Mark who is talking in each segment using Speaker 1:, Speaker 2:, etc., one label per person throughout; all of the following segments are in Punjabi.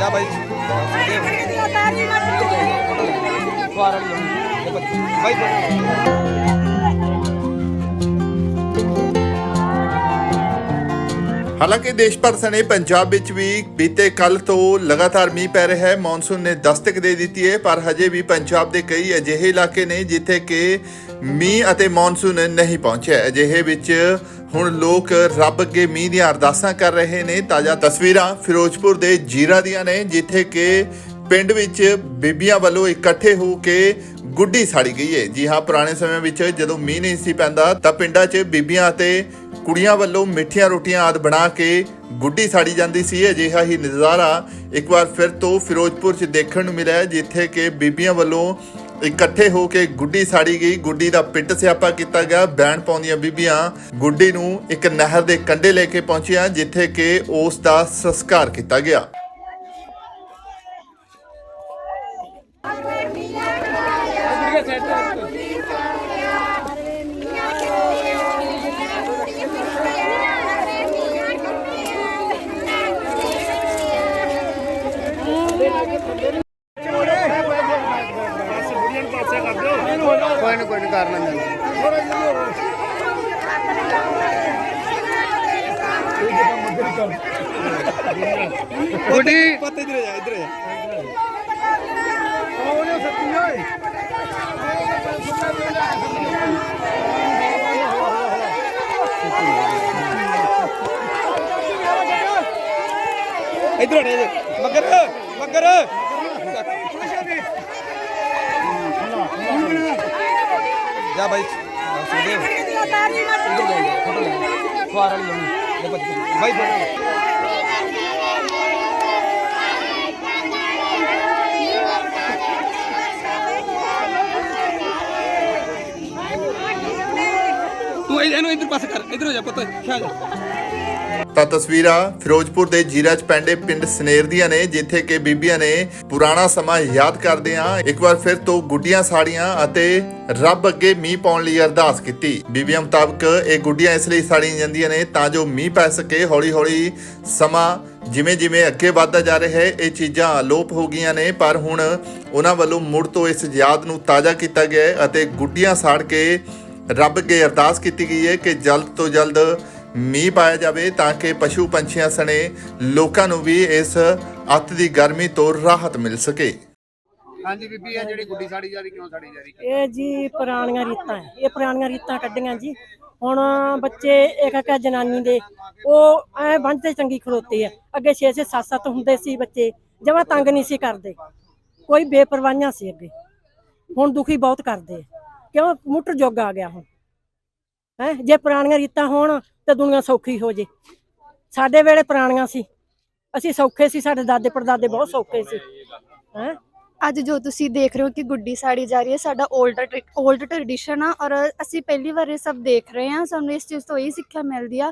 Speaker 1: ਜਾ ਬਾਈ। ਫੁਆਰਾ ਬਾਈ
Speaker 2: ਹਾਲਾਂਕਿ ਦੇਸ਼ ਭਰ ਸਣੇ ਪੰਜਾਬ ਵਿੱਚ ਵੀ ਬੀਤੇ ਕੱਲ ਤੋਂ ਲਗਾਤਾਰ ਮੀਂਹ ਪੈ ਰਿਹਾ ਹੈ। ਮੌਨਸੂਨ ਨੇ ਦਸਤਕ ਦੇ ਦਿੱਤੀ ਹੈ, ਪਰ ਹਜੇ ਵੀ ਪੰਜਾਬ ਦੇ ਕਈ ਅਜਿਹੇ ਇਲਾਕੇ ਨੇ ਜਿੱਥੇ ਕਿ ਮੀਂਹ ਅਤੇ ਮੌਨਸੂਨ ਨਹੀਂ ਪਹੁੰਚਿਆ ਅਜਿਹੇ ਵਿੱਚ ਹੁਣ ਲੋਕ ਰੱਬ ਅੱਗੇ ਮੀਂਹ ਦੀਆਂ ਅਰਦਾਸਾਂ ਕਰ ਰਹੇ ਨੇ। ਤਾਜ਼ਾ ਤਸਵੀਰਾਂ ਫਿਰੋਜ਼ਪੁਰ ਦੇ ਜੀਰਾ ਦੀਆਂ ਨੇ, ਜਿੱਥੇ ਕਿ ਪਿੰਡ ਵਿੱਚ ਬੀਬੀਆਂ ਵੱਲੋਂ ਇਕੱਠੇ ਹੋ ਕੇ ਗੁੱਡੀ ਸਾੜੀ ਗਈ ਹੈ ਜੀ ਹਾਂ, ਪੁਰਾਣੇ ਸਮੇਂ ਵਿੱਚ ਜਦੋਂ ਮੀਂਹ ਨਹੀਂ ਸੀ ਪੈਂਦਾ, ਤਾਂ ਪਿੰਡਾਂ 'ਚ ਬੀਬੀਆਂ ਅਤੇ ਕੁੜੀਆਂ ਵੱਲੋਂ ਮਿੱਠੀਆਂ ਰੋਟੀਆਂ ਆਦ ਬਣਾ ਕੇ ਗੁੱਡੀ ਸਾੜੀ ਜਾਂਦੀ ਸੀ। ਅਜਿਹਾ ਹੀ ਨਜ਼ਾਰਾ ਇੱਕ ਵਾਰ ਫਿਰ ਤੋਂ ਫਿਰੋਜ਼ਪੁਰ 'ਚ ਦੇਖਣ ਨੂੰ ਮਿਲਿਆ, ਜਿੱਥੇ ਕਿ ਬੀਬੀਆਂ ਵੱਲੋਂ ਇਕੱਠੇ ਹੋ ਕੇ ਗੁੱਡੀ ਸਾੜੀ ਗਈ। ਗੁੱਡੀ ਦਾ ਪਿੱਟ ਸਿਆਪਾ ਕੀਤਾ ਗਿਆ। ਬੈਂਡ ਪਾਉਂਦੀਆਂ ਬੀਬੀਆਂ ਗੁੱਡੀ ਨੂੰ ਇੱਕ ਨਹਿਰ ਦੇ ਕੰਢੇ ਲੈ ਕੇ ਪਹੁੰਚੀਆਂ, ਜਿੱਥੇ ਕਿ ਉਸ ਦਾ ਸੰਸਕਾਰ ਕੀਤਾ ਗਿਆ।
Speaker 1: ਕੋਈ ਨਾ ਕੋਈ ਨਾ ਕਰ ਲੈਂਦੇ ਗੁੱਡੀ। ਪੱਤੇ ਇਧਰ ਜਾ ਇਧਰ ਜਾ। ਇਧਰ ਹਟੇ ਜੇ ਮਗਰ ਮਗਰ। ਜਾ ਬਾਈ। ਫੁਆਰਾ ਬਾਈ ਤੂੰ ਇਹਨੂੰ ਇਧਰ ਪਾਸੇ ਕਰ, ਇਧਰ ਹੋ ਜਾ ਪੁੱਤ ਖਿਆ ਜਾ
Speaker 2: ਤਾਂ ਤਸਵੀਰਾਂ ਫਿਰੋਜ਼ਪੁਰ ਦੇ ਜੀਰਾਜ ਪੈਂਡੇ ਪਿੰਡ ਸਨੇਰ ਦੀਆਂ ਨੇ, ਜਿੱਥੇ ਕਿ ਬੀਬੀਆਂ ਨੇ ਪੁਰਾਣਾ ਸਮਾਂ ਯਾਦ ਕਰਦੇ ਆ ਇੱਕ ਵਾਰ ਫਿਰ ਤੋਂ ਗੁੱਡੀਆਂ ਸਾੜੀਆਂ ਅਤੇ ਰੱਬ ਅੱਗੇ ਮੀਂਹ ਪਾਉਣ ਲਈ ਅਰਦਾਸ ਕੀਤੀ। ਬੀਬੀਆਂ ਮੁਤਾਬਕ ਇਹ ਗੁੱਡੀਆਂ ਇਸ ਲਈ ਸਾੜੀਆਂ ਜਾਂਦੀਆਂ ਨੇ ਤਾਂ ਜੋ ਮੀਂਹ ਪੈ ਸਕੇ। ਹੌਲੀ ਹੌਲੀ ਸਮਾਂ ਜਿਵੇਂ ਜਿਵੇਂ ਅੱਗੇ ਵੱਧਦਾ ਜਾ ਰਿਹਾ ਹੈ, ਇਹ ਚੀਜ਼ਾਂ ਅਲੋਪ ਹੋ ਗਈਆਂ ਨੇ, ਪਰ ਹੁਣ ਉਹਨਾਂ ਵੱਲੋਂ ਮੁੜ ਤੋਂ ਇਸ ਯਾਦ ਨੂੰ ਤਾਜ਼ਾ ਕੀਤਾ ਗਿਆ ਹੈ ਅਤੇ ਗੁੱਡੀਆਂ ਸਾੜ ਕੇ ਰੱਬ ਅੱਗੇ ਅਰਦਾਸ ਕੀਤੀ ਗਈ ਹੈ ਕਿ ਜਲਦ ਤੋਂ ਜਲਦ ਮੀਂਹ ਪਾਇਆ ਜਾਵੇ ਤਾਂ ਕਿ ਪਸ਼ੂ ਪੰਛੀਆਂ ਸਣੇ ਲੋਕਾਂ ਨੂੰ ਵੀ ਇਸ ਅੱਤ ਦੀ ਗਰਮੀ ਤੋਂ ਰਾਹਤ ਮਿਲ ਸਕੇ।
Speaker 1: ਹਾਂਜੀ ਬੀਬੀ ਇਹ ਜਿਹੜੀ ਗੁੱਡੀ ਸਾੜੀ ਜਾ ਰਹੀ ਕਿਉਂ ਸਾੜੀ ਜਾ ਰਹੀ?
Speaker 3: ਇਹ ਜੀ ਪੁਰਾਣੀਆਂ ਰੀਤਾਂ ਹੈ। ਇਹ ਪੁਰਾਣੀਆਂ ਰੀਤਾਂ ਕੱਢੀਆਂ ਜੀ। ਹੁਣ ਬੱਚੇ ਇੱਕ ਇੱਕ ਜਨਾਨੀ ਦੇ ਉਹ ਐ ਤੇ ਚੰਗੀ ਖਲੋਤੇ ਆ ਅੱਗੇ 6 6 7 7 ਹੁੰਦੇ ਸੀ ਬੱਚੇ ਜਮਾ ਤੰਗ ਨਹੀਂ ਸੀ ਕਰਦੇ। ਕੋਈ ਬੇਪਰਵਾਹੀਆਂ ਸੀ ਅੱਗੇ। ਹੁਣ ਦੁਖੀ ਬਹੁਤ ਕਰਦੇ। ਕਿਉਂ? ਮੁੱਟ ਜੋਗ ਆ ਗਿਆ ਹੁਣ। ਹੈ, ਜੇ ਪੁਰਾਣੀਆਂ ਰੀਤਾਂ ਹੋਣ ਤਾਂ ਦੁਨੀਆ ਸੌਖੀ ਹੋ ਜੇ। ਸਾਡੇ ਵੇਲੇ ਪੁਰਾਣੀਆਂ ਸੀ। ਅਸੀਂ ਸੌਖੇ ਸੀ, ਸਾਡੇ ਦਾਦੇ ਪੜਦਾਦੇ ਬਹੁਤ ਸੌਖੇ ਸੀ। ਹੈ?
Speaker 4: ਅੱਜ ਜੋ ਤੁਸੀਂ ਦੇਖ ਰਹੇ ਹੋ ਕਿ ਗੁੱਡੀ ਸਾੜੀ ਜਾ ਰਹੀ ਹੈ, ਸਾਡਾ 올ਡ 올ਡ ਟ੍ਰੈਡੀਸ਼ਨ ਆ ਔਰ ਅਸੀਂ ਪਹਿਲੀ ਵਾਰ ਇਹ ਸਭ ਦੇਖ ਰਹੇ ਹਾਂ। ਸਾਨੂੰ ਇਸ ਚੀਜ਼ ਤੋਂ ਇਹ ਸਿੱਖਿਆ ਮਿਲਦੀ ਆ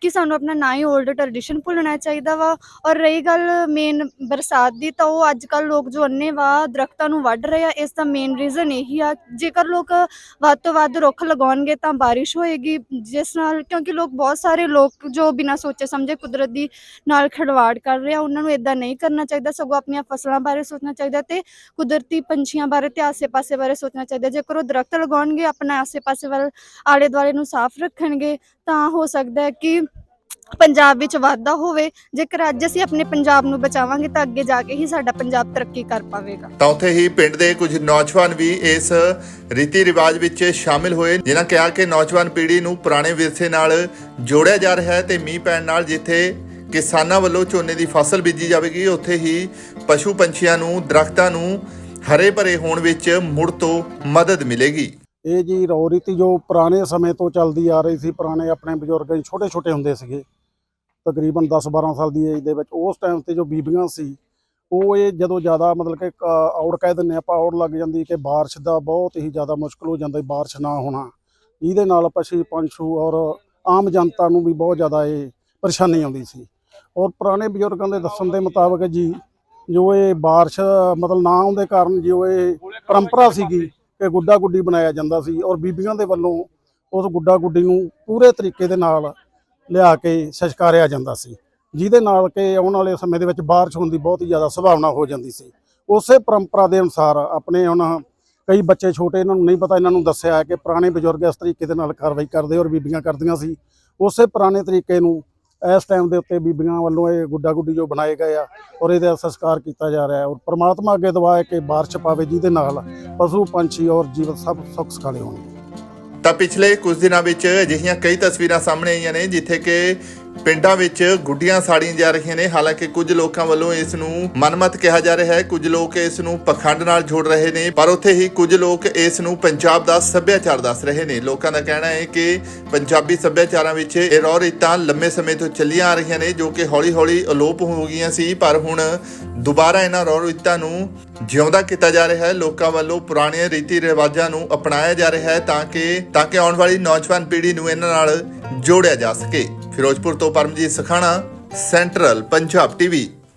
Speaker 4: ਕਿ ਸਾਨੂੰ ਆਪਣਾ ਨਾ ਹੀ 올ਡ ਟ੍ਰੈਡੀਸ਼ਨ ਭੁੱਲਣਾ ਚਾਹੀਦਾ ਵਾ ਔਰ ਰਹੀ ਗੱਲ ਮੇਨ ਬਰਸਾਤ ਦੀ ਤਾਂ ਉਹ ਅੱਜ ਕੱਲ ਲੋਕ ਜੋ ਅੰਨੇ ਵਾ ਦਰਖਤਾਂ ਨੂੰ ਵੱਢ ਰਹੇ ਆ, ਇਸ ਦਾ ਮੇਨ ਰੀਜ਼ਨ ਇਹੀ ਆ। ਜੇਕਰ ਲੋਕ ਵੱਧ ਤੋਂ ਵੱਧ ਰੁੱਖ ਲਗਾਉਣਗੇ ਤਾਂ ਬਾਰਿਸ਼ ਹੋਏਗੀ ਜਿਸ ਨਾਲ ਕਿਉਂਕਿ ਲੋਕ ਬਹੁਤ ਸਾਰੇ ਲੋਕ ਜੋ ਬਿਨਾਂ ਸੋਚੇ ਸਮਝੇ ਕੁਦਰਤ ਦੀ ਨਾਲ ਖਿਲਵਾੜ ਕਰ ਰਹੇ ਆ, ਉਹਨਾਂ ਨੂੰ ਇਦਾਂ ਨਹੀਂ ਕਰਨਾ ਚਾਹੀਦਾ, ਸਗੋਂ ਆਪਣੀਆਂ ਫਸਲਾਂ ਬਾਰੇ ਸੋਚਣਾ ਚਾਹੀਦਾ ਤੇ ਕੁਦਰਤੀ ਪੰਛੀਆਂ ਬਾਰੇ ਤੇ ਆਸੇ-ਪਾਸੇ ਬਾਰੇ ਸੋਚਣਾ ਚਾਹੀਦਾ ਜੇਕਰ ਉਹ ਦਰਖਤ ਲਗਾਉਣਗੇ, ਆਪਣਾ ਆਸੇ-ਪਾਸੇ ਵੱਲ ਆਲੇ ਦੁਆਲੇ ਨੂੰ ਸਾਫ਼ ਰੱਖਣਗੇ, ਤਾਂ ਹੋ ਸਕਦਾ ਹੈ ਕਿ ਪੰਜਾਬ ਵਿੱਚ ਵਾਧਾ ਹੋਵੇ। ਜੇਕਰ ਅੱਜ ਅਸੀਂ ਆਪਣੇ ਪੰਜਾਬ ਨੂੰ ਬਚਾਵਾਂਗੇ, ਤਾਂ ਅੱਗੇ ਜਾ ਕੇ ਹੀ ਸਾਡਾ ਪੰਜਾਬ ਤਰੱਕੀ ਕਰ ਪਾਵੇਗਾ।
Speaker 2: ਤਾਂ ਉੱਥੇ ਹੀ ਪਿੰਡ ਦੇ ਕੁਝ ਨੌਜਵਾਨ ਵੀ ਇਸ ਰੀਤੀ ਰਿਵਾਜ ਵਿੱਚ ਸ਼ਾਮਿਲ ਹੋਏ, ਜਿਨ੍ਹਾਂ ਕਿਹਾ ਕਿ ਨੌਜਵਾਨ ਪੀੜ੍ਹੀ ਨੂੰ ਪੁਰਾਣੇ ਵਿਰਸੇ ਨਾਲ ਜੋੜਿਆ ਜਾ ਰਿਹਾ ਹੈ ਤੇ ਮੀਂਹ ਪੈਣ ਨਾਲ ਜਿੱਥੇ ਕਿਸਾਨਾਂ ਵੱਲੋਂ ਝੋਨੇ ਦੀ ਫਸਲ ਬੀਜੀ ਜਾਵੇਗੀ। ਉੱਥੇ ਹੀ ਪਸ਼ੂ ਪੰਛੀਆਂ ਨੂੰ, ਦਰਖਤਾਂ ਨੂੰ ਹਰੇ ਭਰੇ ਹੋਣ ਵਿੱਚ ਮੁੜ ਤੋਂ ਮਦਦ ਮਿਲੇਗੀ।
Speaker 5: ਇਹ ਜੀ ਰੋ ਰੀਤੀ ਜੋ ਪੁਰਾਣੇ ਸਮੇਂ ਤੋਂ ਚੱਲਦੀ ਆ ਰਹੀ ਸੀ, ਪੁਰਾਣੇ ਆਪਣੇ ਬਜ਼ੁਰਗ ਛੋਟੇ ਛੋਟੇ ਹੁੰਦੇ ਸੀਗੇ। ਤਕਰੀਬਨ 10-12 ਸਾਲ ਦੀ ਏਜ ਦੇ ਵਿੱਚ ਉਸ ਟਾਈਮ ਤੇ ਜੋ ਬੀਬੀਆਂ ਸੀ, ਉਹ ਇਹ ਜਦੋਂ ਜ਼ਿਆਦਾ ਮਤਲਬ ਕਿ ਕ- ਕਹਿ ਦਿੰਦੇ ਆਪਾਂ, ਔੜ ਲੱਗ ਜਾਂਦੀ ਕਿ ਬਾਰਿਸ਼ ਦਾ ਬਹੁਤ ਹੀ ਜ਼ਿਆਦਾ ਮੁਸ਼ਕਲ ਹੋ ਜਾਂਦਾ ਬਾਰਿਸ਼ ਨਾ ਹੋਣਾ। ਇਹਦੇ ਨਾਲ ਪਸ਼ੂ ਪੰਛੂ ਔਰ ਆਮ ਜਨਤਾ ਨੂੰ ਵੀ ਬਹੁਤ ਜ਼ਿਆਦਾ ਇਹ ਪਰੇਸ਼ਾਨੀ ਆਉਂਦੀ ਸੀ। ਔਰ ਪੁਰਾਣੇ ਬਜ਼ੁਰਗਾਂ ਦੇ ਦੱਸਣ ਦੇ ਮੁਤਾਬਕ ਜੀ, ਜੋ ਇਹ ਬਾਰਿਸ਼, ਮਤਲਬ ਨਾ ਆਉਣ ਦੇ ਕਾਰਨ ਜੋ ਇਹ ਪਰੰਪਰਾ ਸੀਗੀ ਕਿ ਗੁੱਡਾ ਗੁੱਡੀ ਬਣਾਇਆ ਜਾਂਦਾ ਸੀ ਔਰ ਬੀਬੀਆਂ ਦੇ ਵੱਲੋਂ ਉਸ ਗੁੱਡਾ ਗੁੱਡੀ ਨੂੰ ਪੂਰੇ ਤਰੀਕੇ ਦੇ ਨਾਲ ਲਿਆ ਕੇ ਸੰਸਕਾਰਿਆ ਜਾਂਦਾ ਸੀ। ਜਿਹਦੇ ਨਾਲ ਕਿ ਆਉਣ ਵਾਲੇ ਸਮੇਂ ਦੇ ਵਿੱਚ ਬਾਰਿਸ਼ ਹੋਣ ਦੀ ਬਹੁਤ ਹੀ ਜ਼ਿਆਦਾ ਸੰਭਾਵਨਾ ਹੋ ਜਾਂਦੀ ਸੀ। ਉਸੇ ਪਰੰਪਰਾ ਦੇ ਅਨੁਸਾਰ ਆਪਣੇ ਹੁਣ ਕਈ ਬੱਚੇ ਛੋਟੇ, ਇਹਨਾਂ ਨੂੰ ਨਹੀਂ ਪਤਾ, ਇਹਨਾਂ ਨੂੰ ਦੱਸਿਆ ਹੈ ਕਿ ਪੁਰਾਣੇ ਬਜ਼ੁਰਗ ਇਸ ਤਰੀਕੇ ਦੇ ਨਾਲ ਕਾਰਵਾਈ ਕਰਦੇ ਔਰ ਬੀਬੀਆਂ ਕਰਦੀਆਂ ਸੀ। ਉਸੇ ਪੁਰਾਣੇ ਤਰੀਕੇ ਨੂੰ ਇਸ ਟਾਈਮ ਦੇ ਉੱਤੇ ਬੀਬੀਆਂ ਵੱਲੋਂ ਇਹ ਗੁੱਡਾ ਗੁੱਡੀ ਜੋ ਬਣਾਏ ਗਏ ਆ ਔਰ ਇਹਦਾ ਸੰਸਕਾਰ ਕੀਤਾ ਜਾ ਰਿਹਾ ਔਰ ਪ੍ਰਮਾਤਮਾ ਅੱਗੇ ਦੁਆ ਹੈ ਕਿ ਬਾਰਿਸ਼ ਪਾਵੇ ਜਿਹਦੇ ਨਾਲ ਪਸ਼ੂ, ਪੰਛੀ ਔਰ ਜੀਵ ਸਭ ਸੁੱਖ ਸਖਾਲੇ ਹੋਣ।
Speaker 2: ਤਾਂ ਪਿਛਲੇ ਕੁਝ ਦਿਨਾਂ ਵਿੱਚ ਅਜਿਹੀਆਂ ਕਈ ਤਸਵੀਰਾਂ ਸਾਹਮਣੇ ਆਈਆਂ ਨੇ ਜਿੱਥੇ ਕਿ ਪਿੰਡਾਂ ਵਿੱਚ ਗੁੱਡੀਆਂ ਸਾੜੀਆਂ ਜਾ ਰਹੀਆਂ ਨੇ। ਹਾਲਾਂਕਿ ਕੁਝ ਲੋਕਾਂ ਵੱਲੋਂ ਇਸ ਨੂੰ ਮਨਮਤ ਕਿਹਾ ਜਾ ਰਿਹਾ ਹੈ। ਕੁਝ ਲੋਕ ਇਸ ਨੂੰ ਪਖੰਡ ਨਾਲ ਜੋੜ ਰਹੇ ਨੇ, ਪਰ ਉੱਥੇ ਹੀ ਕੁਝ ਲੋਕ ਇਸ ਨੂੰ ਪੰਜਾਬ ਦਾ ਸੱਭਿਆਚਾਰ ਦੱਸ ਰਹੇ ਨੇ। ਲੋਕਾਂ ਦਾ ਕਹਿਣਾ ਹੈ ਕਿ ਪੰਜਾਬੀ ਸੱਭਿਆਚਾਰਾਂ ਵਿੱਚ ਇਹ ਰੌ ਰੀਤਾਂ ਲੰਮੇ ਸਮੇਂ ਤੋਂ ਚੱਲੀਆਂ ਆ ਰਹੀਆਂ ਨੇ, ਜੋ ਕਿ ਹੌਲੀ-ਹੌਲੀ ਅਲੋਪ ਹੋ ਗਈਆਂ ਸੀ, ਪਰ ਹੁਣ ਦੁਬਾਰਾ ਇਹਨਾਂ ਰੌ ਰੀਤਾਂ ਨੂੰ ਜਿਉਂਦਾ ਕੀਤਾ ਜਾ ਰਿਹਾ ਹੈ। ਲੋਕਾਂ ਵੱਲੋਂ ਪੁਰਾਣੇ ਰੀਤੀ ਰਿਵਾਜਾਂ ਨੂੰ ਅਪਣਾਇਆ ਜਾ ਰਿਹਾ ਹੈ ਤਾਂ ਕਿ ਤਾਂ ਕਿ ਆਉਣ ਵਾਲੀ ਨੌਜਵਾਨ ਪੀੜ੍ਹੀ ਨੂੰ ਇਹਨਾਂ ਨਾਲ ਜੋੜਿਆ ਜਾ ਸਕੇ। ਫਿਰੋਜ਼ਪੁਰ ਤੋਂ ਪਰਮਜੀਤ ਸਖਾਣਾ ਸੈਂਟਰਲ ਪੰਜਾਬ ਟੀਵੀ।